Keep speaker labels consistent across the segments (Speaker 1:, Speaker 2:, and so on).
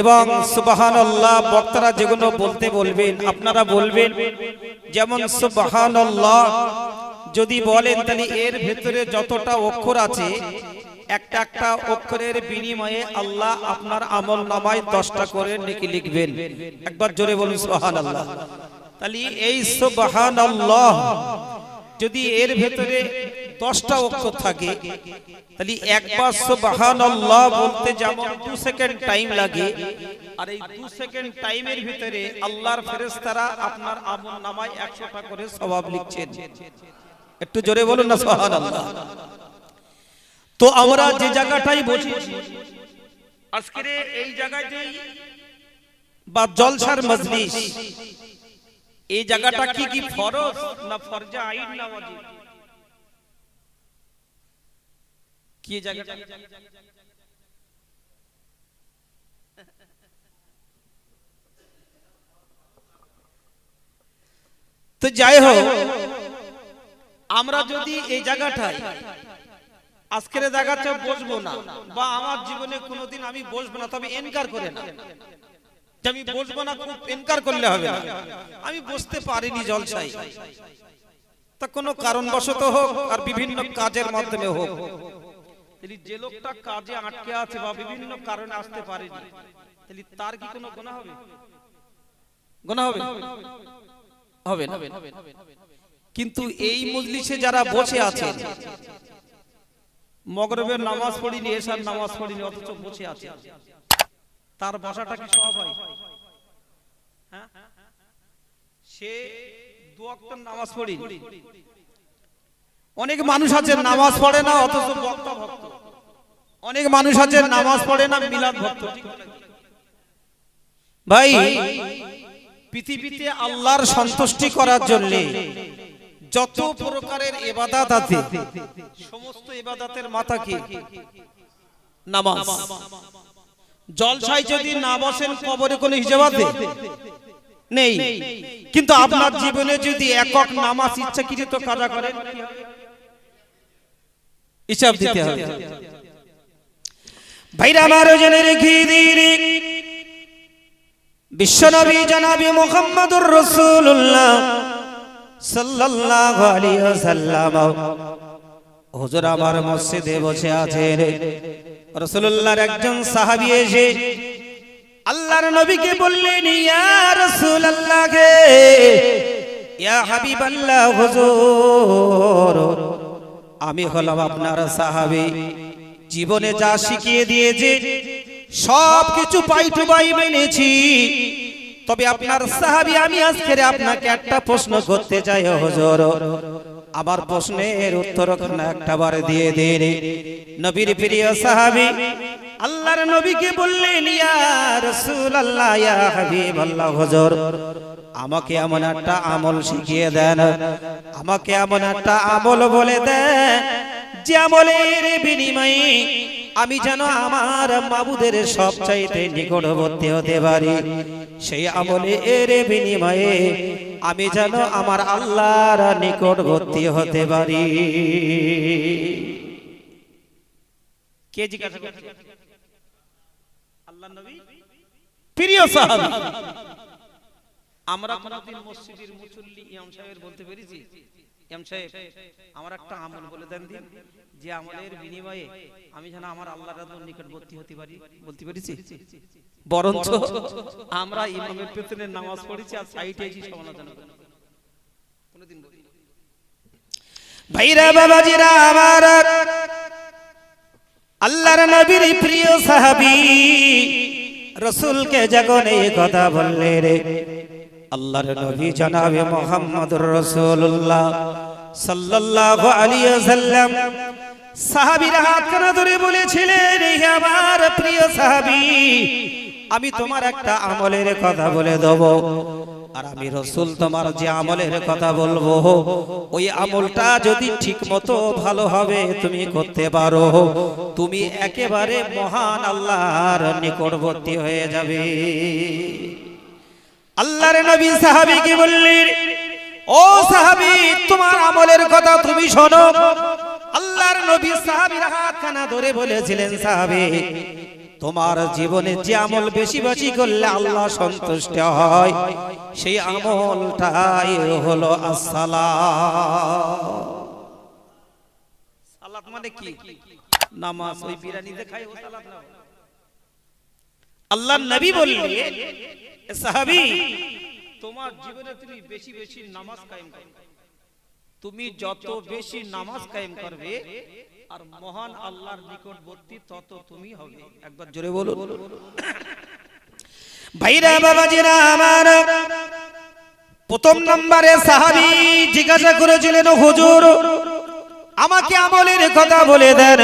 Speaker 1: এবং সুবহানাল্লাহ, বক্তারা যেগুলো বলতে বলবেন, আপনারা বলবেন। যেমন সুবহানাল্লাহ, যদি বলেন তাহলে এর ভেতরে যতটা অক্ষর আছে, একটা একটা অক্ষরের বিনিময়ে আল্লাহ আপনার আমল নামায় দশটা করে নেকি লিখবেন। একবার জোরে বলুন সুবহানাল্লাহ। তাহলে এই সুবহানাল্লাহ, যদি এর ভেতরে দশটা অক্ষর থাকে তাহলে একবার সুবহানাল্লাহ বলতে যেমন দু সেকেন্ড টাইম লাগে আর এই দু সেকেন্ড টাইমের ভিতরে আল্লাহর ফেরেশতারা আপনার আমল নামায় একশোটা করে সওয়াব লিখছেন। একটু জোরে বলুন না সুবহানাল্লাহ। তো আমরা যে জায়গাটাই বসেছি আজকের এই জায়গাটাই বা জলসার মজলিস এই জায়গাটা কি কি ফরজ না ফরজা আইন না ওয়াজিব কি জায়গাটা তো যাই হোক আমরা যদি এই জায়গাটায় আজকের জায়গাটা বসবো না বা আমার জীবনে কোনোদিন আমি বসবো না তবে এনকার করে না। যে আমি বসবো না খুব এনকার করলে হবে না। আমি বসতে পারিনি জলসাই তা কোনো কারণবশত হোক আর বিভিন্ন কাজের মাধ্যমে হোক তাহলে যে লোকটা কাজে আটকে আছে বা বিভিন্ন কারণে আসতে পারেনি, তাহলে তার কি কোনো গুনাহ হবে? গুনাহ হবে? হবে না। কিন্তু এই মজলিসে যারা বসে আছেন, মগরবের নামাজ পড়িনি এসার নামাজ পড়িনি, অথচ বসে আছে তার বসাটা কি সব হয়? হ্যাঁ? সে দু নামাজ পড়ি অনেক মানুষ আছে, নামাজ পড়ে না, অথচ বক্তা ভক্ত। অনেক মানুষ আছে, নামাজ পড়ে না, মিলাদ ভক্ত। ভাই, পৃথিবীতে আল্লাহর সন্তুষ্টি করার জন্য যত প্রকারের এবাদাত আছে, সমস্ত এবাদাতের মাথা কি? নামাজ। জলসায় যদি না বসেন, কবরে কোনো হিসাব আছে? নেই। কিন্তু আপনার জীবনে যদি একক নামাজ ইচ্ছাকৃত কাজা করেন হিসাব দিতে হবে। ভাইরা আমার জেনে রেখে দিন। বিশ্বনবী জনাবি মুহাম্মদুর রাসূলুল্লাহ সাল্লাল্লাহু আলাইহি ওয়াসাল্লাম। হুজুর আমার মসজিদে বসে আছেন। রাসূলুল্লাহর একজন সাহাবী এসে আল্লাহর নবীকে বললেন ইয়া রাসূলুল্লাহ গে ইয়া হাবিবাল্লাহ হুজুর। আমি হলাম আপনার সাহাবি। জীবনে যা শিখিয়ে দিয়েছে সব কিছু পাই টু পাই মেনেছি। তবে আপনার সাহাবি, আমি আজকে আপনাকে একটা প্রশ্ন করতে চাই হুজুর। আমার প্রশ্নের উত্তর একটা বার দিয়ে দিন। নবীর প্রিয় সাহাবি, আল্লাহর নবীকে বললেন, ইয়া আমাকে এমন একটা আমল শিখিয়ে দেন। আমাকে এমন একটা আমল বলে দেন, যে আমলের বিনিময়ে আমি যেন আমার মাবুদের সব চাইতে নিকটবর্তী হতে পারি। সেই আমলে এর বিনিময়ে আমি যেন আমার আল্লাহর নিকটবর্তী হতে পারি। কে জিজ্ঞাসা আল্লাহ নবী? প্রিয় সাহাবী আমরা কোনদিন মসজিদের মুসল্লি ইমাম সাহেবের বলতে পেরেছি? ইমাম সাহেব আমার একটা আমল বলে দেন দিন। যে আমলের বিনিময়ে আমি যেন আমার আল্লাহর রাজুর নিকটবর্তী হতে পারি, বলতে পেরেছি? বরঞ্চ আমরা ইমামের পেছনে নামাজ পড়েছি আর সাইডে এসে সমালোচনা করি। কোনদিন বলি ভাইরা বাবাজিরা আমার আল্লাহর নবীর প্রিয় সাহাবী রসুলকে এই কথা বললে রে, আল্লাহর নবী জনাবে মোহাম্মদুর রাসূলুল্লাহ সাল্লাল্লাহু আলাইহি ওয়াসাল্লাম সাহাবীরা হাত কানা ধরে বলেছিলেন হে আমার প্রিয় সাহাবী, আমি তোমার একটা আমলের কথা বলে দেব। আর আমি রসুল তোমার যে আমলের কথা বলব, ওই আমলটা যদি ঠিক মতো ভালো হবে, তুমি করতে পারো। তুমি একেবারে মহান আল্লাহর নিকটবর্তী হয়ে যাবে। আল্লাহর নবী সাহাবীকে বললেন, ও সাহাবী, তোমার আমলের কথা তুমি শোনো। আল্লাহর নবী সাহাবীর হাত কানা ধরে বলেছিলেন, সাহাবী, তোমার জীবনে যে আমল বেশি বেশি করলে আল্লাহ সন্তুষ্ট হয়, সেই আমলটাই হলো আসসালাম সালাত মানে কি? নামাজ, ওই বিরিয়ানিতে খাই ও সালাত না আল্লাহ নবী বললেন সাহাবী, তোমার জীবনে তুমি বেশি বেশি নামাজ কায়েম করবে তুমি যত বেশি নামাজ কায়েম করবে আর মহান আল্লাহর নিকটবর্তী তত তুমি হবে। একবার জোরে বলুন। ভাইরা বাবাজিরা আমার প্রথম নম্বরে সাহাবী জিজ্ঞাসা করেছিলেন হুজুর আমাকে আমলের কথা বলে দেন।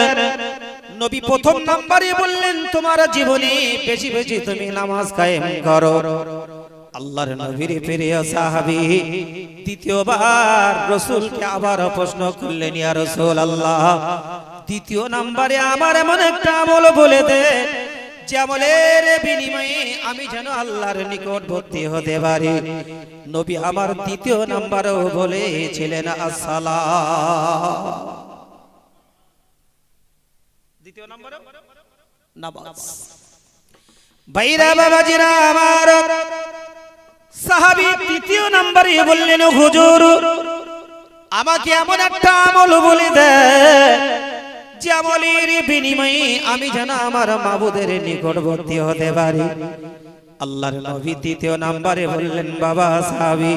Speaker 1: নবী প্রথম নম্বরে বললেন তোমার জীবনে বেশি বেশি তুমি নামাজ কায়েম করো। আল্লাহর নবীর প্রিয় সাহাবী দ্বিতীয়বার রসুলকে আবার প্রশ্ন করলেন ইয়া রসুল আল্লাহ দ্বিতীয় নম্বরে আমার এমন একটা আমল বলে দে যে আমলের বিনিময়ে আমি যেন আল্লাহর নিকটবর্তী হতে পারি। নবী আমার দ্বিতীয় নাম্বারও বলেছিলেন আসসালাম দ্বিতীয় নম্বর নামাজ। বাইরা বাবাজিরা আমার সাহাবী তৃতীয় নম্বরে বললেন, হুজুর, আমাকে এমন একটা আমল বলে দেয় যে আমলের বিনিময়ে আমি যেন আমার মাবুদের নিকটবর্তী হতে পারি। আল্লাহর নবী তৃতীয় নম্বরে বললেন, বাবা সাহাবী,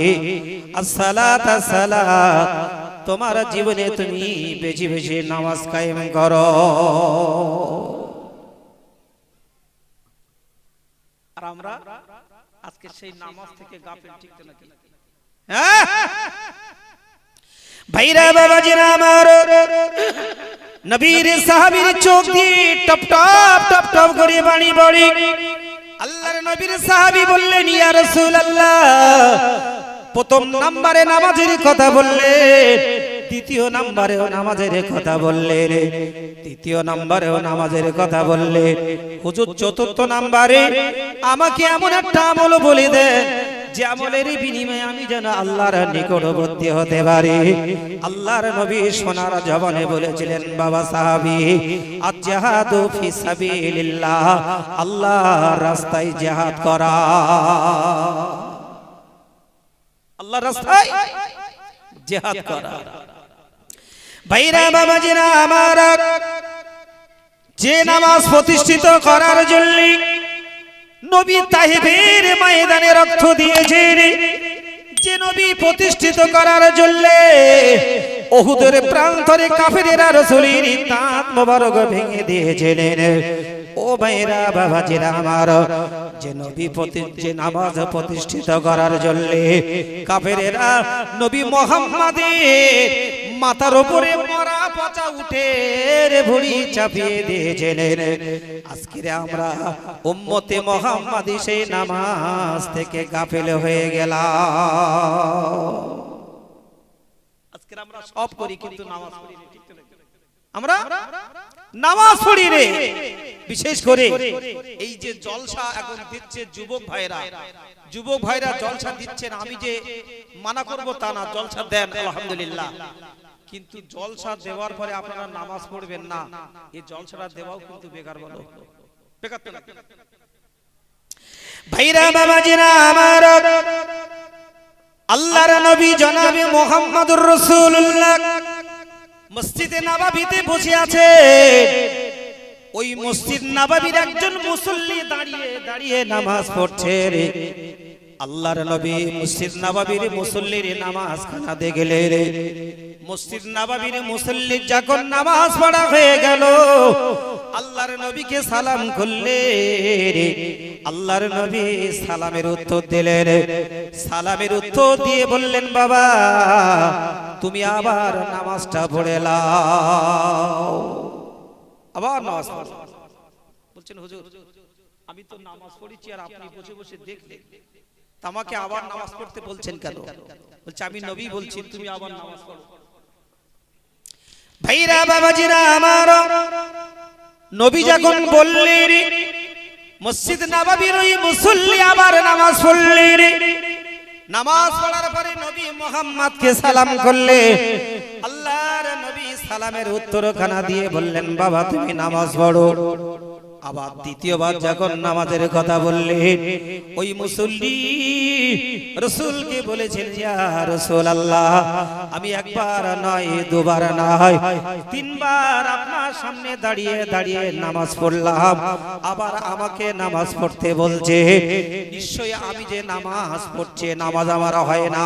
Speaker 1: আসসালাত আসসালাত তোমার জীবনে তুমি বেশি বেশি নামাজ কায়েম করো। আর আমরা আজকে সেই নামাজ থেকে গাফিল, ঠিক নাকি? হ্যাঁ? ভাইরা, বাবাজিরা আমার, নবীর সাহাবীর চোখ দিয়ে টপ টপ টপ টপ করে বাণী বড়ি আল্লাহর নবীর সাহাবী বললেন, ইয়া রাসূলুল্লাহ। প্রথম নম্বরে নামাজের কথা বললেন। দ্বিতীয় নাম্বারেও নামাজের কথা বললেন তৃতীয় নম্বরেও নামাজের কথা বললেন হুজুর চতুর্থ নম্বরে আমাকে এমন একটা আমল বলে দেন যে বিনিময়ে আমি যেন আল্লাহর নিকটবর্তী হতে আল্লাহর সোনার বলেছিলেন, বাবা সাহাবি রাস্তায় করা। রাস্তায় জিহাদ করা। ভাইরা বাবাজিরা আমার যে নামাজ প্রতিষ্ঠিত করার জন্য নবী তাহিবের ময়দানে রক্ত দিয়েছেন। যে নবী প্রতিষ্ঠিত করার জন্য ওহুদের প্রান্তরে কাফেরেরা রসুলির তাঁত মোবারক ভেঙে দিয়েছিলেন। ও ভাইরা বাবাজিরা আমার যে নবী প্রতি- যে নামাজ প্রতিষ্ঠিত করার জন্য কাফেরেরা নবী মোহাম্মদের মাথার উপরে মরা পচা উঠে রে ভুড়ি চাপিয়ে দিয়েছিলেন। আজকে আমরা উম্মতে মোহাম্মদি সেই নামাজ থেকে গাফেল হয়ে গেলাম। আজকে আমরা সব করি কিন্তু নামাজ পড়ি? আমরা? নামাজ পড়ি রে। বিশেষ করে এই যে জলসা এখন দিচ্ছে যুবক ভাইরা। যুবক ভাইরা জলসা দিচ্ছেন আমি যে মানা করব তা না জলসা দেন আলহামদুলিল্লাহ। কিন্তু জলসা দেওয়ার পরে আপনারা নামাজ পড়বেন না এই জলসাটা দেওয়াও কিন্তু বেকার বলো। বেকার? ভাইরা বাবাজিরা আমার আল্লাহর নবী জনাবে মোহাম্মদুর রাসূলুল্লাহ। মসজিদে নববীতে বসে আছে। ওই মসজিদ নববীর একজন মুসল্লি দাঁড়িয়ে দাঁড়িয়ে নামাজ পড়ছে রে। আল্লাহর নবী মসজিদ নববীর মুসল্লির নামাজ খানা দে গেলে রে। মসজিদ নববীর মুসল্লির যখন নামাজ পড়া হয়ে গেল, আল্লাহর নবীকে সালাম করলে রে। আল্লাহর নবী সালামের উত্তর দিলেন সালামের উত্তর দিয়ে বললেন, বাবা, তুমি আবার নামাজটা পড়ে লাও। আবার নামাজ বলছেন হুজুর আমি তো নামাজ পড়েছি আর আপনি বসে বসে দেখলেন আমাকে আবার নামাজ পড়তে বলছেন কেন? বলছে আমি নবী বলছি তুমি আবার নামাজ পড়ো। ভাইরা বাবাজিরা আমার নবী যখন বললেন মসজিদ নবাবির ওই মুসল্লি আবার নামাজ পড়লেন। নামাজ পড়ার পরে নবী মোহাম্মদকে সালাম করলে আল্লাহর নবী সালামের উত্তরখানা দিয়ে বললেন, বাবা, তুমি নামাজ পড়ো। আবার দ্বিতীয়বার যখন নামাজের কথা বললেন ওই মুসল্লি রসুলকে বলেছেন রসুল আল্লাহ আমি একবার নয়, দুবার নয়, তিনবার আপনার সামনে দাঁড়িয়ে দাঁড়িয়ে নামাজ পড়লাম। আবার আমাকে নামাজ পড়তে বলছে নিশ্চয়ই আমি যে নামাজ পড়ছে, নামাজ আমার হয় না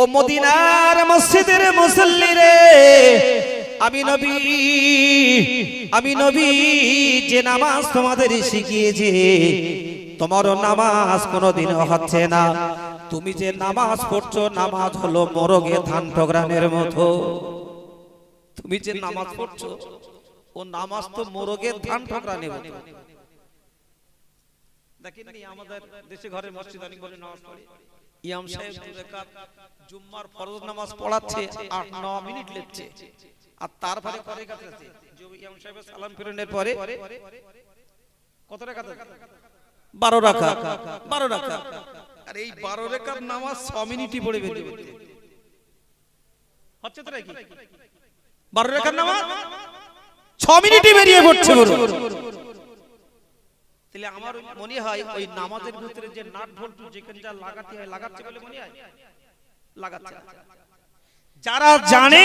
Speaker 1: ও মদিনার মসজিদের মুসল্লি রে। আমি নবী আমি নবী, যে নামাজ তোমাদের শিখিয়েছি তোমারও নামাজ কোনোদিন হচ্ছে না। তুমি যে নামাজ পড়ছো, নামাজ হলো মরগে ধান ঠোকরানের মতো। তুমি যে নামাজ পড়ছো, ও নামাজ তো মোরগের ধান ঠোকরানের মতো। দেখেননি আমাদের দেশে ঘরে মসজিদ অনেক বলে, নামাজ পড়ে। ইমাম সাহেব দু জুম্মার ফরজ নামাজ পড়াচ্ছে 8 9 মিনিট লেগছে আর তারপরে করে কাটাচ্ছে ইমাম সাহেব সালাম ফিরানোর পরে কত রাকাত 12 রাকাত 12 রাকাত আর এই 12 রাকাত নামাজ 6 মিনিটই পড়ে বেরিয়ে পড়তে হচ্ছে তো নাকি? 12 রাকাত নামাজ? 6 মিনিটই বেরিয়ে পড়ছে বলুন। তাহলে আমার মনে হয় ওই নামাজের ভিতরে যে নাট ভল্টু যেখানে যা লাগাতে হয়, লাগাচ্ছে বলে মনে হয়? লাগাচ্ছে যারা জানে,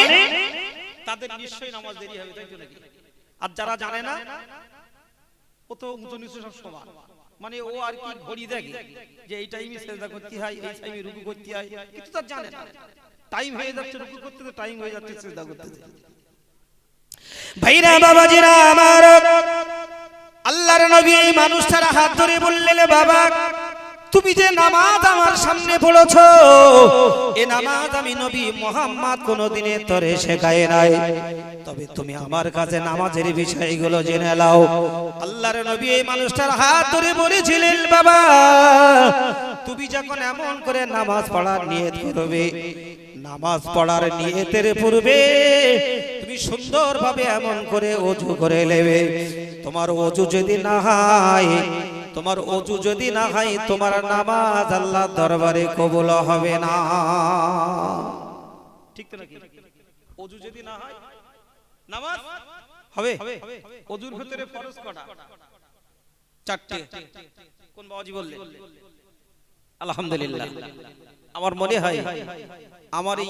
Speaker 1: তাদের নিশ্চয়ই নামাজ দেরি হবে, তাই তো নাকি? আর যারা জানে না, ও তো উঁচু নিচু সব সমান। মানে ও আর কি ঘড়ি দেখে যে এই টাইমে সেজদা করতে হয়, এই টাইমে রুকু করতে হয় কিন্তু তার জানে না। টাইম হয়ে যাচ্ছে, রুকু করতে তো টাইম হয়ে যাচ্ছে, সেজদা করতে। ভাইরা, বাবাজিরা, আমার আল্লাহর নবী এই মানুষটার হাত ধরে বললেন, বাবা, তুমি যে নামাজ আমার সামনে পড়েছ, এ নামাজ আমি নবী মোহাম্মদ কোনদিনে তরে শেখায় নাই। তবে তুমি আমার কাছে নামাজের বিষয়গুলো জেনে নাও। আল্লাহর নবী এই মানুষটার হাত ধরে বলেছিলেন, বাবা, তুমি যখন এমন করে নামাজ পড়ার নিয়ত করবে নামাজ পড়ার নিয়তের পূর্বে তুমি সুন্দরভাবে এমন করে অজু করে নেবে। তোমার অজু যদি না হয়, তোমার অজু যদি না হয়, তোমার নামাজ আল্লাহ দরবারে কবুল হবে না। ঠিক তো নাকি? অজু যদি না হয়, নামাজ হবে? অজুর ভিতরে ফরজ কটা? চারটে। কোন বাবাজি বললে আলহামদুলিল্লাহ। আমার মনে হয় আমার এই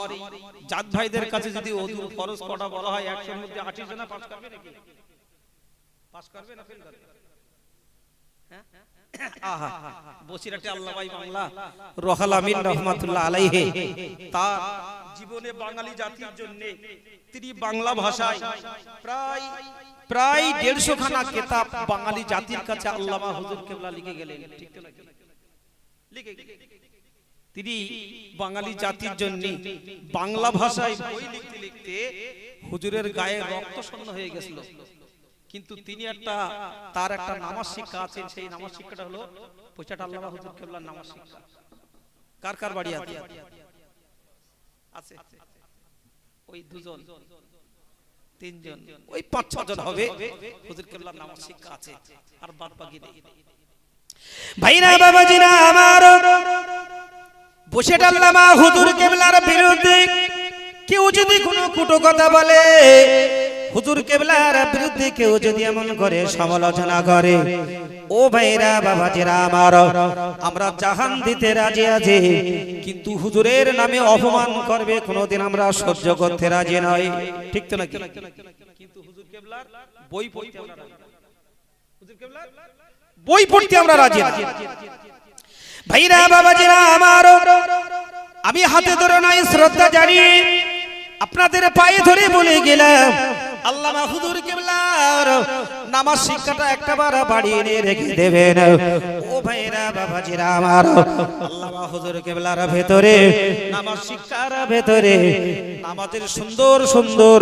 Speaker 1: জাত ভাইদের কাছে যদি অজুর ফরজ কটা বলা হয় একশোর মধ্যে আশি জনা পাস করবে নাকি? পাস করবে না ফেল করবে হ্যাঁ? আহা বসিরাটে আল্লাহ ভাই বাংলা রহাল আমিন রহমাতুল্লাহ আলাইহি। তার জীবনে বাঙালি জাতির জন্য তিনি বাংলা ভাষায় প্রায় প্রায় দেড়শো খানা কেতাব বাঙালি জাতির কাছে আল্লামা হুজুর কেবলা লিখে গেলেন। ঠিক লিখে গেলেন। তিনি বাঙালি জাতির জন্য বাংলা ভাষায় বই লিখতে লিখতে হুজুরের গায়ে রক্ত শূন্য হয়ে গেছিল। কিন্তু তিনি একটা তার একটা নামাজ শিক্ষা আছে সেই নামাজ শিক্ষাটা হলো পয়সাটা আল্লাহ হুজুর কেবলার নামাজ শিক্ষা। কার কার বাড়ি আছে? আছে? ওই দুজন। তিনজন। ওই পাঁচ ছজন হবে। হুজুর কেবলার নামাজ শিক্ষা আছে। আর বাদ বাকি নেই। ভাইরা বাবাজিরা আমার বসে ডাল্লামা হুজুর কেবলার বিরুদ্ধে। কেউ যদি কোনো কুটো কথা বলে, হুজুর কেবলার বিরুদ্ধে কেউ যদি এমন করে সমালোচনা করে, ও ভাইরা বাবা বাবাজিরা আমার, আমরা জাহান দিতে রাজি আছি, কিন্তু হুজুরের নামে অপমান করবে, কোনোদিন আমরা সহ্য করতে রাজি নই। ঠিক তো নাকি? কিন্তু হুজুর কেবলার বই পড়তে আমরা রাজি। হুজুর কেবলার বই পড়তে আমরা রাজি না ভাইরা বাবাজিরা আমার আমি হাতে ধরে নাই শ্রদ্ধা জানি আপনাদের পায়ে ধরে বলে গেলাম আল্লামা হুজুর কেবলার নামাজ শিক্ষাটা একটাবার বাড়িয়ে নিয়ে রেখে দেবেন ও ও ভাইরা বাবাজিরা আমার আল্লাহ হুজুর কেবলার ভেতরে নামাজ শিক্ষার ভেতরে নামাজের সুন্দর সুন্দর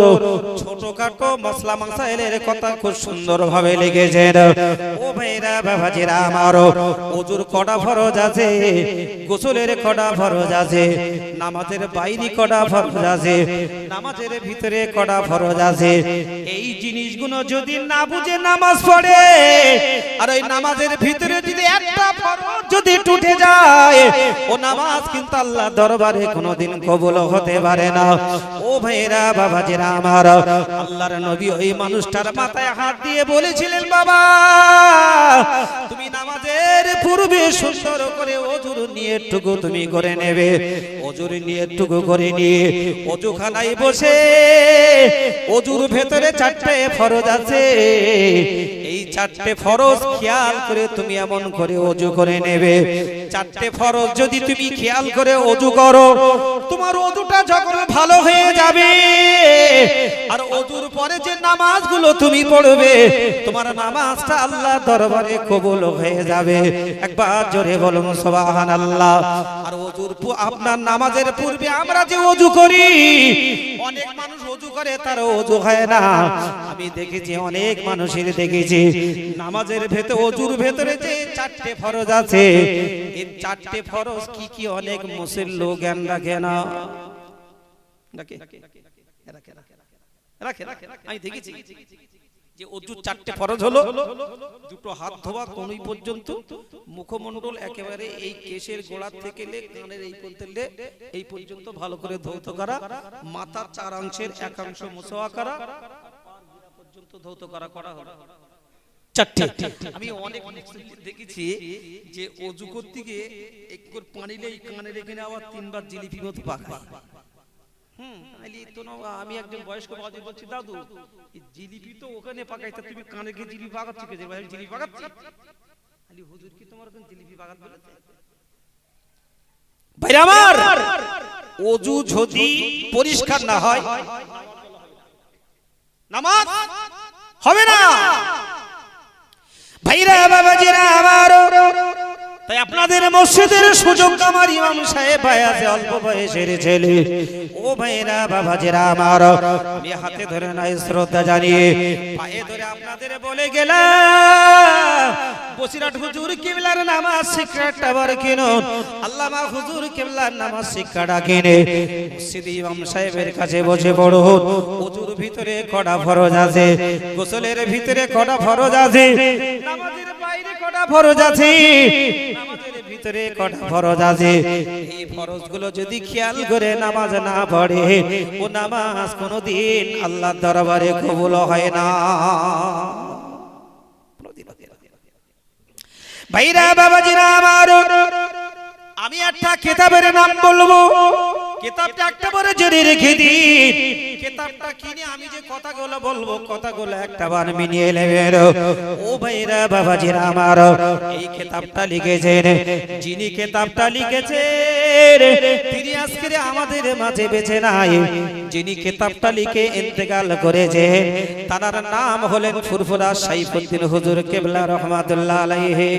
Speaker 1: ছোটখাটো মশলা মাসাইলের কথা খুব সুন্দর ভাবে লিখেছেন। ও ভাইরা বাবাজিরা আমার হুজুর কটা ফরজ আছে? গোসলের কটা ফরজ আছে? নামাজের বাইরে কটা ফরজ আছে? নামাজের ভিতরে কটা ফরজ আছে? এই জিনিসগুলো যদি না বুঝে নামাজ পড়ে আর ওই নামাজের ভিতরে যদি একটা ফরজ যদি টুটে যায় ও নামাজ কিন্তু আল্লাহ দরবারে কোনোদিন কবুল হতে পারে না। ও ভাইরা বাবাজিরা আমার আল্লাহর নবী ওই মানুষটার মাথায় হাত দিয়ে বলেছিলেন বাবা তুমি নামাজের পূর্বে সুন্দর করে অজুর নিয়ে টুকু তুমি করে নেবে। অজুর নিয়ে টুকু করে নিয়ে অজুখানায় বসে অজুর ভেতরে চারটে ফরজ আছে। এই চারটে ফরজ খেয়াল করে তুমি এমন করে অজু করে নেবে। চারটে ফরজ যদি তুমি খেয়াল করে অজু করো, তোমার অজুটা যখন ভালো হয়ে যাবে, আর অজুর পরে যে নামাজগুলো তুমি পড়বে, তোমার নামাজটা আল্লাহ দরবারে কবুল হয়ে যাবে। একবার জোরে বলুন সুবহান আল্লাহ আর অজুর আপনার নামাজের পূর্বে আমরা যে অজু করি অনেক মানুষ অজু করে তার অজু হয় না আমি দেখেছি অনেক মানুষের দেখেছি নামাজের ভেতর অজুর ভেতরে যে চারটে ফরজ আছে এই চারটে ফরজ কি কি অনেক মুসলিম জ্ঞান রাখে না রাখে রাখে রাখে রাখে আমি দেখেছি যে অজুর চারটে ফরজ হলো দুটো হাত ধোয়া কোনই পর্যন্ত। মুখমণ্ডল একেবারে এই কেশের গোড়ার থেকে লে কানের এই পর্যন্ত এই পর্যন্ত ভালো করে ধৌত করা। মাথার চার অংশের একাংশ মুসোয়া করা। পর্যন্ত ধৌত করা করা হলো। আমি অনেক দেখেছি যে অজু করতে গিয়ে একটু পানিলে এই কানের এখানে আবার তিনবার জিলিপি মতো পাকায়। আমি একজন বয়স্ক বাবা বলছি দাদু। জিলিপি তো ওখানে পাকাইতে তুমি কানে গিয়ে জিলিপি পাকাচ্ছি কে ভাই জিলিপি পাকাচ্ছি। আইলি হুজুর কি তোমার ওখানে জিলিপি পাকাত বলেছে? ভাই আমার অজু যদি পরিষ্কার না হয় নামাজ হবে না। ভাইরা বাবাজিরা আমার। তাই আপনাদের মসজিদের সুযোগ আমার ইমাম সাহেব ভাই আছে, অল্প বয়সের ছেলে। ও ভাইরা বাবাজিরা আমার, আমি হাতে ধরে নাই শ্রদ্ধা জানিয়ে পায়ে ধরে আপনাদের বলে গেলাম বসিরাট হুজুর কিবলার নামাজ শিক্ষাটা বার কিনুন। আল্লামা হুজুর কিবলার নামাজ শিক্ষাটা কিনে মসজিদ ইমাম সাহেবের কাছে বসে পড়ুন। হুজুর ভিতরে কড়া ফরজ আছে, গোসলের ভিতরে কড়া ফরজ আছে, নামাজের বাইরে কড়া ফরজ আছে ভিতরে কটা ফরজ আছে। এই ফরজগুলো যদি খেয়াল করে নামাজ না পড়ে ও নামাজ কোনোদিন আল্লাহ দরবারে কবুল হয় না। ভাইরা বাবাজিরা আমার আমি একটা কেতাবের নাম বলব। কেতাবটা একটা বড় জেনে রেখে দিন। কেতাবটা কিনে আমি যে কথাগুলো বলব কথাগুলো একটা বার মিনিয়ে নেবেন। ও ভাইরা বাবাজিরা আমার এই কেতাবটা লিখেছেন যিনি কেতাবটা লিখেছেন তিনি আজকে আমাদের মাঝে বেঁচে নাই। যিনি কেতাবটা লিখে ইন্তেকাল করেছেন তার নাম হলেন ফুরফুরা সাইফুদ্দিন হুজুর কেবলা রহমাতুল্লাহ আলাইহি।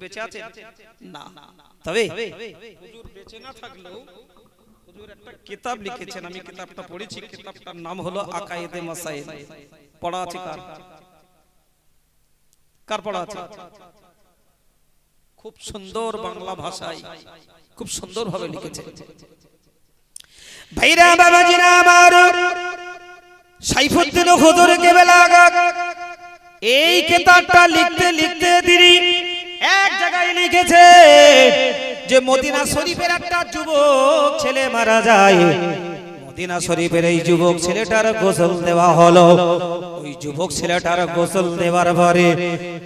Speaker 1: বেঁচে আছেন? না। তবে? হুজুর বেঁচে না থাকলেও হুজুর একটা কিতাব লিখেছেন আমি কিতাবটা পড়েছি কিতাবটার নাম হলো আকায়েদে মাসাইল পড়া আছে কার? কার পড়া আছে? খুব সুন্দর বাংলা ভাষায় খুব সুন্দর ভাবে লিখেছে। ভাইরা বাবাজিরা আমার সাইফুদ্দিন হুজুর কেবেলা এই কেতাবটা লিখতে লিখতে এক জায়গায় লিখেছে যে মদিনা শরীফের একটা যুবক ছেলে মারা যায়। মদিনা শরীফের এই যুবক ছেলেটার গোসল দেওয়া হলো। ওই যুবক ছেলেটার গোসল দেওয়ার পরে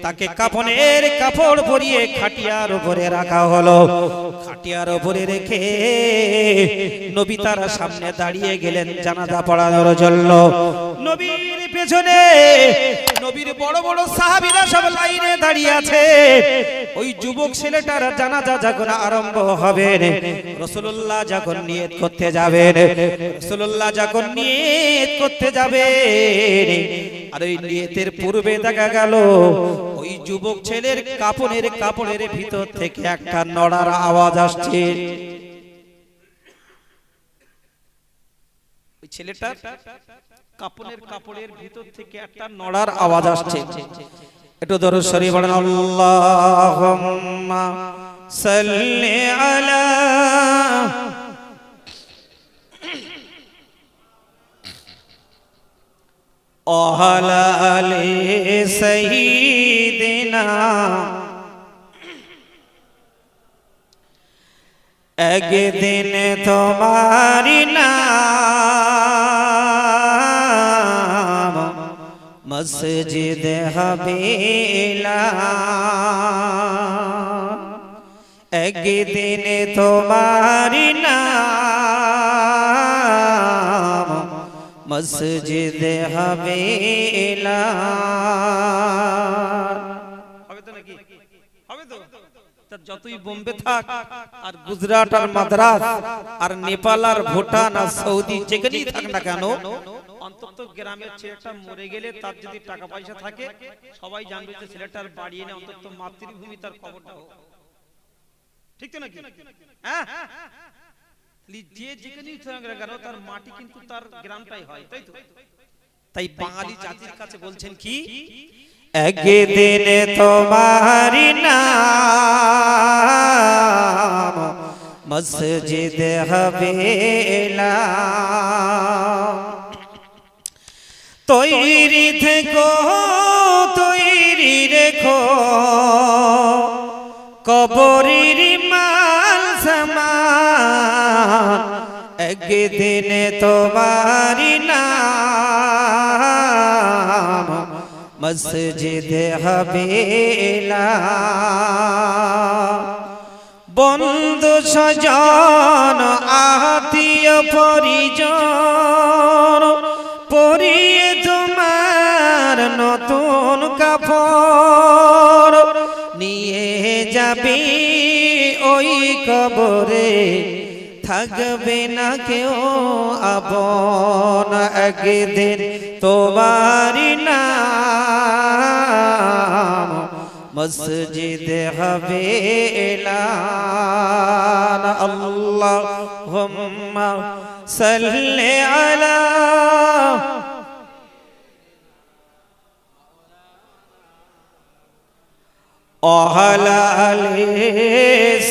Speaker 1: তাকে কাপনের কাপড় পরিয়ে খাটিয়ার উপরে রাখা হলো। খাটিয়ার উপরে রেখে নবী তার সামনে দাঁড়িয়ে গেলেন জানাজা পড়ানোর জন্য। নবীর পেছনে নবীর বড় বড় সাহাবীরা সব লাইনে দাঁড়িয়ে আছে। ওই যুবক ছেলেটার জানাজা যখন আরম্ভ হবে রসুল্লাহ যখন নিয়ত করতে যাবেন রসুল্লাহ যখন নিয়ত করতে যাবে আর ওই নিয়তের পূর্বে দেখা গেল, ওই যুবক ছেলের কাপড়ের কাপড়ের ভিতর থেকে একটা নড়ার আওয়াজ আসছে। ছেলেটা কাপড়ের কাপড়ের ভিতর থেকে একটা নড়ার আওয়াজ আসছে। একটু ধরো শরীর বলেন, আল্লাহুম্মা সাল্লি একদিন তোমারি নাম মসজিদ হবেলা। একদিন তোমারি নাম মসজিদ হবে যতই বোম্বে থাক, আর গুজরাট আর মাদ্রাস, আর নেপাল আর ভুটান আর সৌদি যেখানেই থাক না কেন অন্তত গ্রামের ছেলেটা মরে গেলে তার যদি টাকা পয়সা থাকে, সবাই জানবে যে ছেলেটার বাড়ি এনে অন্তত মাতৃভূমি তার খবরটা হোক। ঠিক তো নাকি? হ্যাঁ? যে যেখানেই তার মাটি কিন্তু তার গ্রামটাই হয়, তাই তো? তাই বাঙালি জাতির কাছে বলছেন কি? একদিন মসজিদ হবেলা তৈরি থেকো, তৈরি রেখো। কবরির মাল সমান একদিন তোমারি নাম মসজিদ হবেলা বন্ধু সজন আত্মীয় পরিজন কাপড় নিয়ে যাবি ওই কবরে। থাকবে না কেউ আপন একদিন তোমারি নাম। মসজিদ হবে এলান। আল্লাহুম্মা সাল্লি আলা ওয়ালা আলি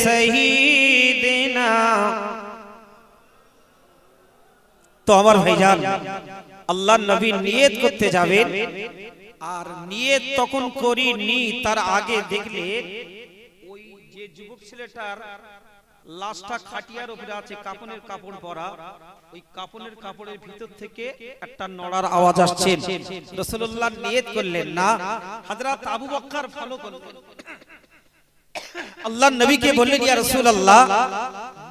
Speaker 1: সাইয়্যিদিনা তো আমার ভাইজান আল্লাহ নবী নিয়ত করতে যাবেন, আর নিয়ত তখন করি নি তার আগে দেখলে ওই যে যুবক ছেলেটার লাশটা খাটিয়ার উপরে আছে, কাপনের কাপড় পরা ওই কাপনের কাপড়ের ভিতর থেকে একটা নড়ার আওয়াজ আসছে। রাসূলুল্লাহ নিয়ত করলেন, না, হযরত আবু বকর ফলো করলেন। আল্লাহ নবীকে বললেন ইয়া রাসূলুল্লাহ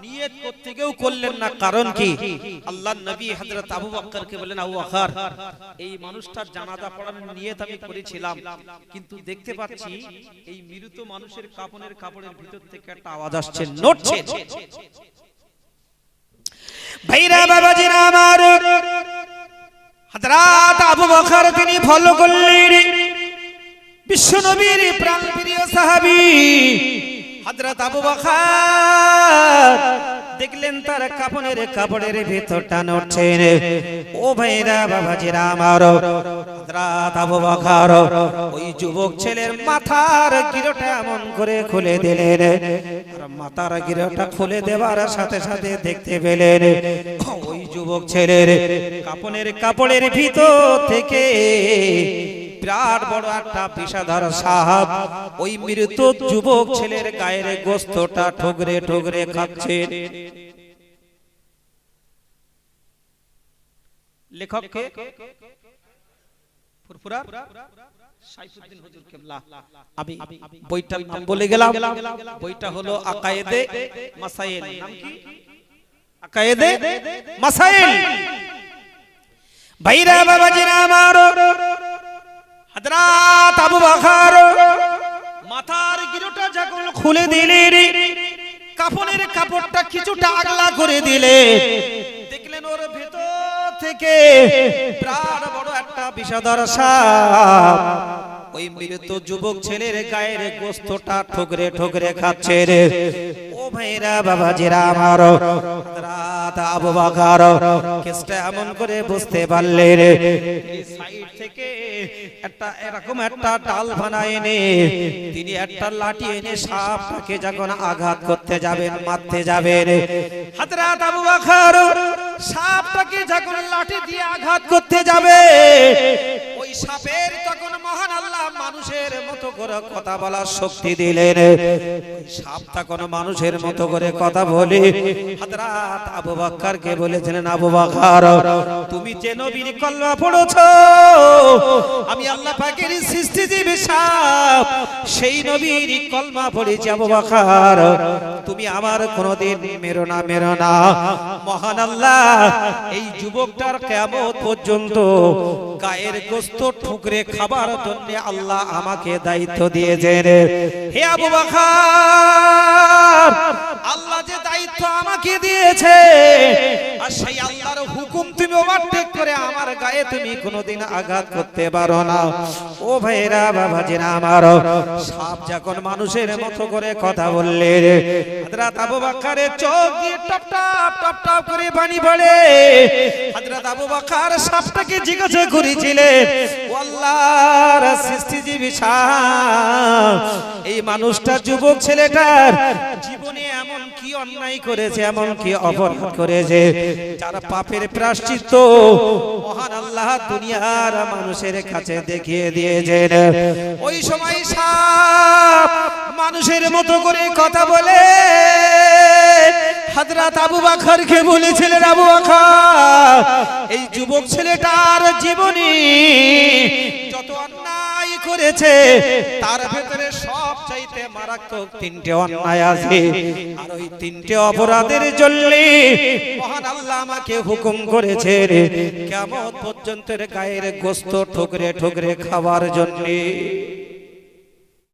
Speaker 1: নিয়ত করতে কেউ করলেন না কারণ কি? আল্লাহ নবী হযরত আবু বকরকে বললেন আবু বকর এই মানুষটার জানাজা পড়ানোর নিয়ত আমি করেছিলাম কিন্তু দেখতে পাচ্ছি এই মৃত মানুষের কাপনের কাপড়ের ভিতর থেকে একটা আওয়াজ আসছে নড়ছে। ভাইরা বাবাজিরা আমার হযরত আবু বকর তিনি ফলো করলেন। বিশ্ব নবীর প্রাণ প্রিয় সাহাবী হযরত আবু বকর দেখলেন তার কাপড়ের কাপড়ের ভিতরটা নড়ছে ও ভাইরা, বাবাজিরা আমার, হযরত আবু বকর ওই যুবক ছেলের মাথার গিরোটা এমন করে খুলে দিলেন। আর মাথার গিরোটা খুলে দেওয়ার সাথে সাথে দেখতে পেলেন, ওই যুবক ছেলের কাপনের কাপড়ের ভিতর থেকে বিরাট বড় একটা পেশাদার সাহাব। ওই মৃত যুবক ছেলের গায়ের গোস্তটা ঠুকরে ঠুকরে খাচ্ছে। লেখক কে ফুরফুরা হুজুর আমি বইটার নাম বলে গেলাম। বইটা হলো আকায়েদে নাম কি? আকায়েদে ভাইরা বাবাজিরা আমার। হযরত আবু বকর মাথার গিরোটা যখন খুলে দিলেন কাপড়ের কাপড়টা কিছুটা আগলা করে দিলে, দেখলেন ওর ভেতর থেকে প্রাণ বড় একটা বিষাদর সাপ। ওই মৃত যুবক ছেলের গায়ের গোস্তটা ঠোকরে ঠোকরে খাচ্ছে রে। ও ভাইরা, বাবাজিরা আমার রাত আবু বকর, কেসটা এমন করে বুঝতে পারলে রে সাইড থেকে একটা এরকম একটা ডাল বানায় এনে, তিনি একটা লাঠি এনে সাপটাকে যখন আঘাত করতে যাবেন, মারতে যাবেন। হযরত আবু বকর সাপটাকে যখন লাঠি দিয়ে আঘাত করতে যাবে সাপের তখন মহান আল্লাহ মানুষের মতো করে কথা বলার শক্তি দিলেন। সাপ তখন মানুষের মতো করে কথা বলে। হযরত আবু বলেছিলেন, আবু বকর তুমি যে নবীর কলমা পড়েছো, আমি আল্লাহ পাকের সৃষ্টিজীবী সাপ, সেই নবীর কলমা পড়েছি, আবু বকর তুমি আমার কোনোদিন মেরো না মেরো না। মহান আল্লাহ, এই যুবকটার কেমন পর্যন্ত গায়ের গোস্ত, ঠুকরে খাবার জন্য আল্লাহ আমাকে দায়িত্ব দিয়েছেন। হে আবু বকর আল্লাহ যে দায়িত্ব আমাকে দিয়েছে, আর সেই আল্লাহর হুকুম তুমি ওভারটেক করে আমার গায়ে তুমি কোনোদিন আঘাত করতে পারো না। ও ভাইরা বাবাজিরা আমার, সাপ যখন মানুষের মতো করে কথা বললে হযরত আবু বকরের চোখ দিয়ে টপ টপ টপ টপ করে পানি পড়ে হযরত আবু বকর সাপটাকে জিজ্ঞাসা করেছিলেন ও আল্লাহর সৃষ্টিজীবী সাপ এই মানুষটা যুবক ছেলেটার জীবনে এমন কি অন্যায় করেছে এমন কি অপরাধ করেছে যারা পাপের প্রাশ্চিত্য মহান আল্লাহ দুনিয়ার মানুষের কাছে দেখিয়ে দিয়েছেন। ওই সময় সাপ মানুষের মতো করে কথা বলে। হযরত আবু বকরকে বলেছিলেন, আবু বকর, এই যুবক ছেলেটার জীবনী যত অন্যায় করেছে, তার ভেতরে সব চাইতে মারাত্মক তিনটে অন্যায় আছে। আর ওই তিনটে অপরাধের জন্য মহান আল্লাহ আমাকে হুকুম করেছে কেমন পর্যন্ত গায়ের গোস্ত ঠুকরে ঠোকরে খাবার জন্য।